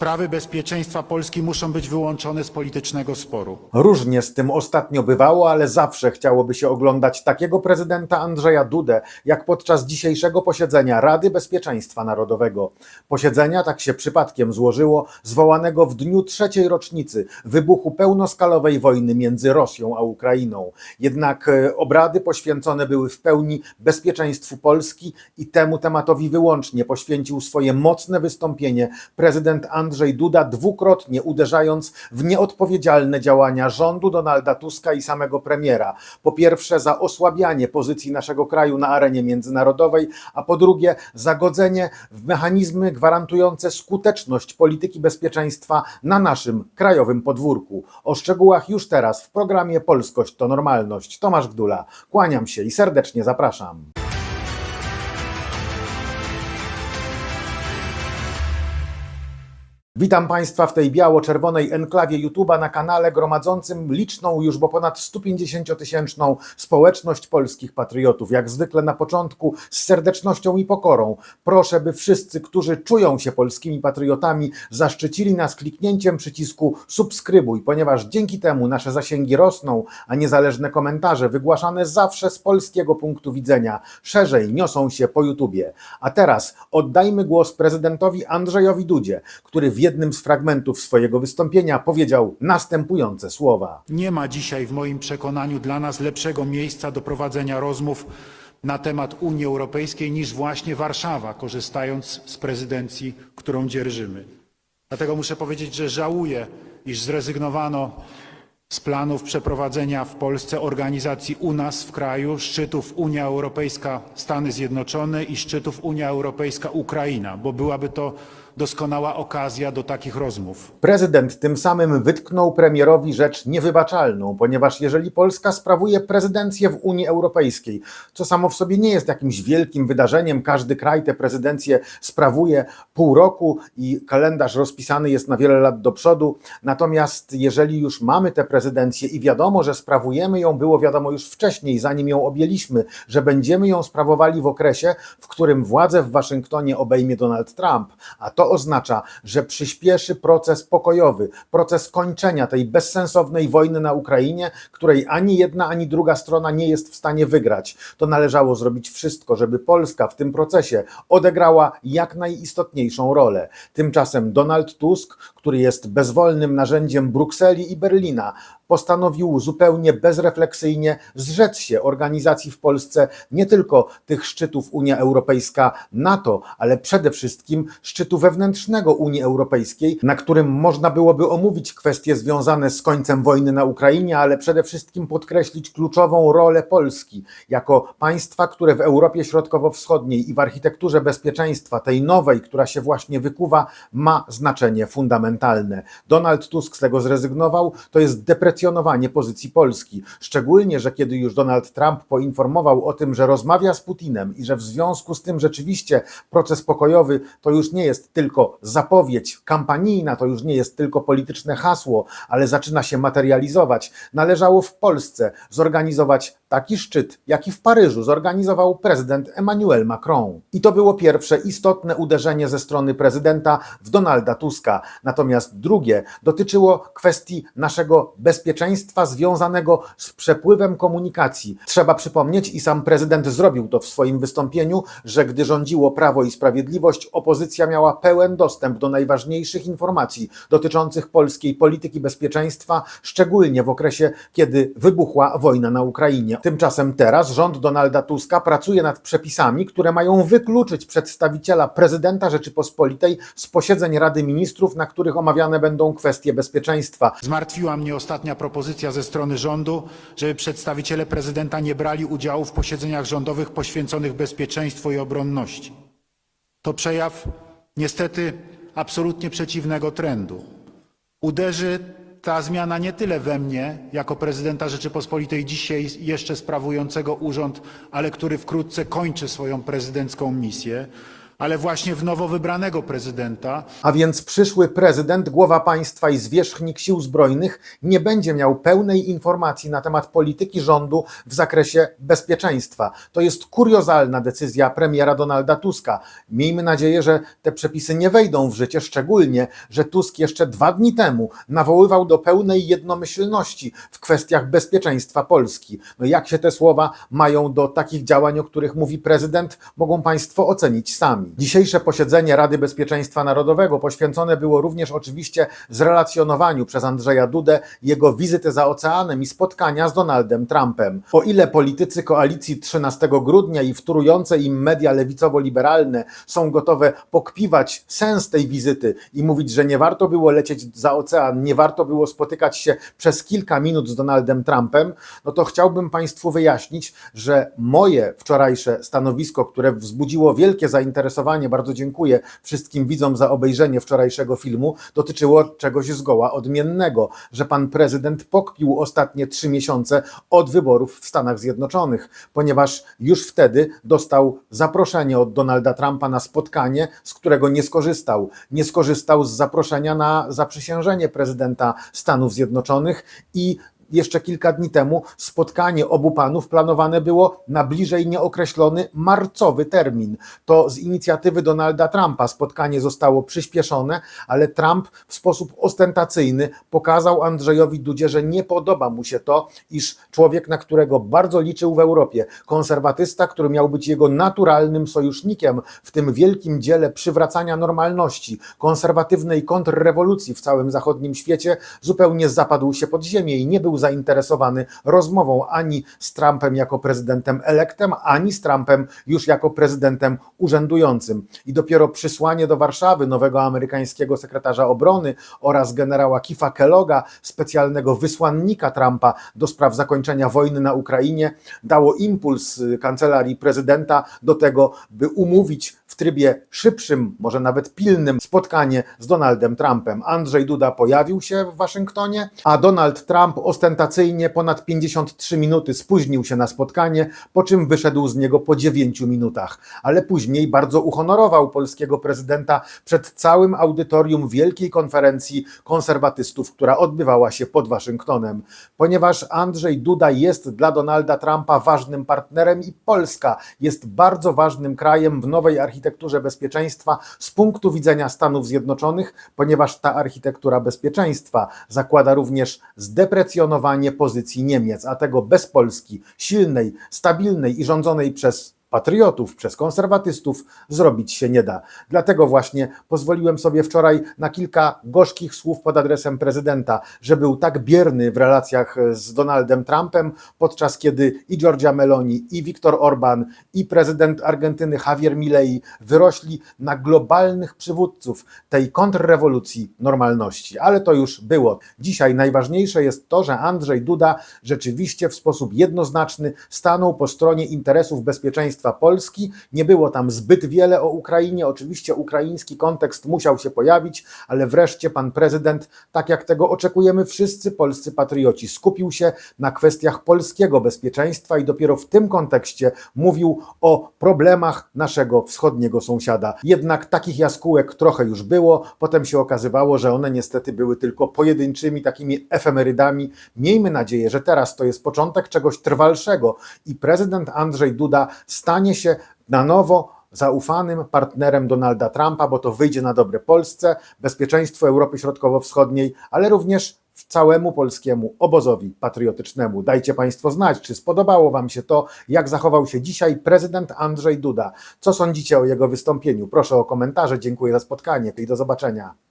Sprawy bezpieczeństwa Polski muszą być wyłączone z politycznego sporu. Różnie z tym ostatnio bywało, ale zawsze chciałoby się oglądać takiego prezydenta Andrzeja Dudę, jak podczas dzisiejszego posiedzenia Rady Bezpieczeństwa Narodowego. Posiedzenia, tak się przypadkiem złożyło, zwołanego w dniu trzeciej rocznicy wybuchu pełnoskalowej wojny między Rosją a Ukrainą. Jednak e, obrady poświęcone były w pełni bezpieczeństwu Polski i temu tematowi wyłącznie poświęcił swoje mocne wystąpienie prezydent Andrzej Duda, dwukrotnie uderzając w nieodpowiedzialne działania rządu Donalda Tuska i samego premiera. Po pierwsze, za osłabianie pozycji naszego kraju na arenie międzynarodowej, a po drugie, za godzenie w mechanizmy gwarantujące skuteczność polityki bezpieczeństwa na naszym krajowym podwórku. O szczegółach już teraz w programie Polskość to Normalność. Tomasz Gdula. Kłaniam się i serdecznie zapraszam. Witam Państwa w tej biało-czerwonej enklawie YouTube'a na kanale gromadzącym liczną już, bo ponad 150-tysięczną społeczność polskich patriotów. Jak zwykle na początku z serdecznością i pokorą proszę, by wszyscy, którzy czują się polskimi patriotami, zaszczycili nas kliknięciem przycisku subskrybuj, ponieważ dzięki temu nasze zasięgi rosną, a niezależne komentarze wygłaszane zawsze z polskiego punktu widzenia szerzej niosą się po YouTubie. A teraz oddajmy głos prezydentowi Andrzejowi Dudzie, który w jednym z fragmentów swojego wystąpienia powiedział następujące słowa. Nie ma dzisiaj w moim przekonaniu dla nas lepszego miejsca do prowadzenia rozmów na temat Unii Europejskiej niż właśnie Warszawa, korzystając z prezydencji, którą dzierżymy. Dlatego muszę powiedzieć, że żałuję, iż zrezygnowano z planów przeprowadzenia w Polsce organizacji u nas w kraju szczytów Unia Europejska Stany Zjednoczone i szczytów Unia Europejska Ukraina, bo byłaby to doskonała okazja do takich rozmów. Prezydent tym samym wytknął premierowi rzecz niewybaczalną, ponieważ jeżeli Polska sprawuje prezydencję w Unii Europejskiej, co samo w sobie nie jest jakimś wielkim wydarzeniem, każdy kraj tę prezydencję sprawuje pół roku i kalendarz rozpisany jest na wiele lat do przodu. Natomiast jeżeli już mamy tę prezydencję i wiadomo, że sprawujemy ją, było wiadomo już wcześniej, zanim ją objęliśmy, że będziemy ją sprawowali w okresie, w którym władzę w Waszyngtonie obejmie Donald Trump, a to oznacza, że przyspieszy proces pokojowy, proces kończenia tej bezsensownej wojny na Ukrainie, której ani jedna, ani druga strona nie jest w stanie wygrać. To należało zrobić wszystko, żeby Polska w tym procesie odegrała jak najistotniejszą rolę. Tymczasem Donald Tusk, który jest bezwolnym narzędziem Brukseli i Berlina, postanowił zupełnie bezrefleksyjnie zrzec się organizacji w Polsce nie tylko tych szczytów Unia Europejska NATO, ale przede wszystkim szczytu wewnętrznego Unii Europejskiej, na którym można byłoby omówić kwestie związane z końcem wojny na Ukrainie, ale przede wszystkim podkreślić kluczową rolę Polski jako państwa, które w Europie Środkowo-Wschodniej i w architekturze bezpieczeństwa, tej nowej, która się właśnie wykuwa, ma znaczenie fundamentalne. Donald Tusk z tego zrezygnował, to jest deprecjonowanie pozycji Polski. Szczególnie, że kiedy już Donald Trump poinformował o tym, że rozmawia z Putinem i że w związku z tym rzeczywiście proces pokojowy to już nie jest tylko zapowiedź kampanijna, to już nie jest tylko polityczne hasło, ale zaczyna się materializować. Należało w Polsce zorganizować taki szczyt, jaki w Paryżu zorganizował prezydent Emmanuel Macron. I to było pierwsze istotne uderzenie ze strony prezydenta w Donalda Tuska. Natomiast drugie dotyczyło kwestii naszego bezpieczeństwa związanego z przepływem komunikacji. Trzeba przypomnieć, i sam prezydent zrobił to w swoim wystąpieniu, że gdy rządziło Prawo i Sprawiedliwość, opozycja miała pełen dostęp do najważniejszych informacji dotyczących polskiej polityki bezpieczeństwa, szczególnie w okresie, kiedy wybuchła wojna na Ukrainie. Tymczasem teraz rząd Donalda Tuska pracuje nad przepisami, które mają wykluczyć przedstawiciela prezydenta Rzeczypospolitej z posiedzeń Rady Ministrów, na których omawiane będą kwestie bezpieczeństwa. Zmartwiła mnie ostatnia propozycja ze strony rządu, żeby przedstawiciele prezydenta nie brali udziału w posiedzeniach rządowych poświęconych bezpieczeństwu i obronności. To przejaw niestety absolutnie przeciwnego trendu. Uderzy ta zmiana nie tyle we mnie, jako prezydenta Rzeczypospolitej dzisiaj jeszcze sprawującego urząd, ale który wkrótce kończy swoją prezydencką misję, ale właśnie w nowo wybranego prezydenta, A więc przyszły prezydent, głowa państwa i zwierzchnik sił zbrojnych nie będzie miał pełnej informacji na temat polityki rządu w zakresie bezpieczeństwa. To jest kuriozalna decyzja premiera Donalda Tuska. Miejmy nadzieję, że te przepisy nie wejdą w życie, szczególnie, że Tusk jeszcze dwa dni temu nawoływał do pełnej jednomyślności w kwestiach bezpieczeństwa Polski. No jak się te słowa mają do takich działań, o których mówi prezydent, mogą Państwo ocenić sami. Dzisiejsze posiedzenie Rady Bezpieczeństwa Narodowego poświęcone było również oczywiście zrelacjonowaniu przez Andrzeja Dudę jego wizyty za oceanem i spotkania z Donaldem Trumpem. O ile politycy koalicji 13 grudnia i wtórujące im media lewicowo-liberalne są gotowe pokpiwać sens tej wizyty i mówić, że nie warto było lecieć za ocean, nie warto było spotykać się przez kilka minut z Donaldem Trumpem, no to chciałbym Państwu wyjaśnić, że moje wczorajsze stanowisko, które wzbudziło wielkie zainteresowanie, bardzo dziękuję wszystkim widzom za obejrzenie wczorajszego filmu, dotyczyło czegoś zgoła odmiennego, że pan prezydent pokpił ostatnie trzy miesiące od wyborów w Stanach Zjednoczonych, ponieważ już wtedy dostał zaproszenie od Donalda Trumpa na spotkanie, z którego nie skorzystał. Nie skorzystał z zaproszenia na zaprzysiężenie prezydenta Stanów Zjednoczonych i jeszcze kilka dni temu spotkanie obu panów planowane było na bliżej nieokreślony marcowy termin. To z inicjatywy Donalda Trumpa spotkanie zostało przyspieszone, ale Trump w sposób ostentacyjny pokazał Andrzejowi Dudzie, że nie podoba mu się to, iż człowiek, na którego bardzo liczył w Europie, konserwatysta, który miał być jego naturalnym sojusznikiem w tym wielkim dziele przywracania normalności, konserwatywnej kontrrewolucji w całym zachodnim świecie, zupełnie zapadł się pod ziemię i nie był zainteresowany rozmową ani z Trumpem jako prezydentem elektem, ani z Trumpem już jako prezydentem urzędującym. I dopiero przysłanie do Warszawy nowego amerykańskiego sekretarza obrony oraz generała Kifa Kelloga, specjalnego wysłannika Trumpa do spraw zakończenia wojny na Ukrainie, dało impuls y, kancelarii prezydenta do tego, by umówić trybie szybszym, może nawet pilnym spotkanie z Donaldem Trumpem. Andrzej Duda pojawił się w Waszyngtonie, a Donald Trump ostentacyjnie ponad 53 minuty spóźnił się na spotkanie, po czym wyszedł z niego po 9 minutach. Ale później bardzo uhonorował polskiego prezydenta przed całym audytorium wielkiej konferencji konserwatystów, która odbywała się pod Waszyngtonem. Ponieważ Andrzej Duda jest dla Donalda Trumpa ważnym partnerem i Polska jest bardzo ważnym krajem w nowej architekturze bezpieczeństwa z punktu widzenia Stanów Zjednoczonych, ponieważ ta architektura bezpieczeństwa zakłada również zdeprecjonowanie pozycji Niemiec, a tego bez Polski silnej, stabilnej i rządzonej przez patriotów, przez konserwatystów zrobić się nie da. Dlatego właśnie pozwoliłem sobie wczoraj na kilka gorzkich słów pod adresem prezydenta, że był tak bierny w relacjach z Donaldem Trumpem, podczas kiedy i Giorgia Meloni, i Viktor Orban, i prezydent Argentyny Javier Milei wyrośli na globalnych przywódców tej kontrrewolucji normalności. Ale to już było. Dzisiaj najważniejsze jest to, że Andrzej Duda rzeczywiście w sposób jednoznaczny stanął po stronie interesów bezpieczeństwa Polski. Nie było tam zbyt wiele o Ukrainie. Oczywiście ukraiński kontekst musiał się pojawić, ale wreszcie pan prezydent, tak jak tego oczekujemy wszyscy polscy patrioci, skupił się na kwestiach polskiego bezpieczeństwa i dopiero w tym kontekście mówił o problemach naszego wschodniego sąsiada. Jednak takich jaskółek trochę już było, potem się okazywało, że one niestety były tylko pojedynczymi takimi efemerydami. Miejmy nadzieję, że teraz to jest początek czegoś trwalszego i prezydent Andrzej Duda stanie się na nowo zaufanym partnerem Donalda Trumpa, bo to wyjdzie na dobre Polsce, bezpieczeństwo Europy Środkowo-Wschodniej, ale również całemu polskiemu obozowi patriotycznemu. Dajcie Państwo znać, czy spodobało Wam się to, jak zachował się dzisiaj prezydent Andrzej Duda. Co sądzicie o jego wystąpieniu? Proszę o komentarze. Dziękuję za spotkanie i do zobaczenia.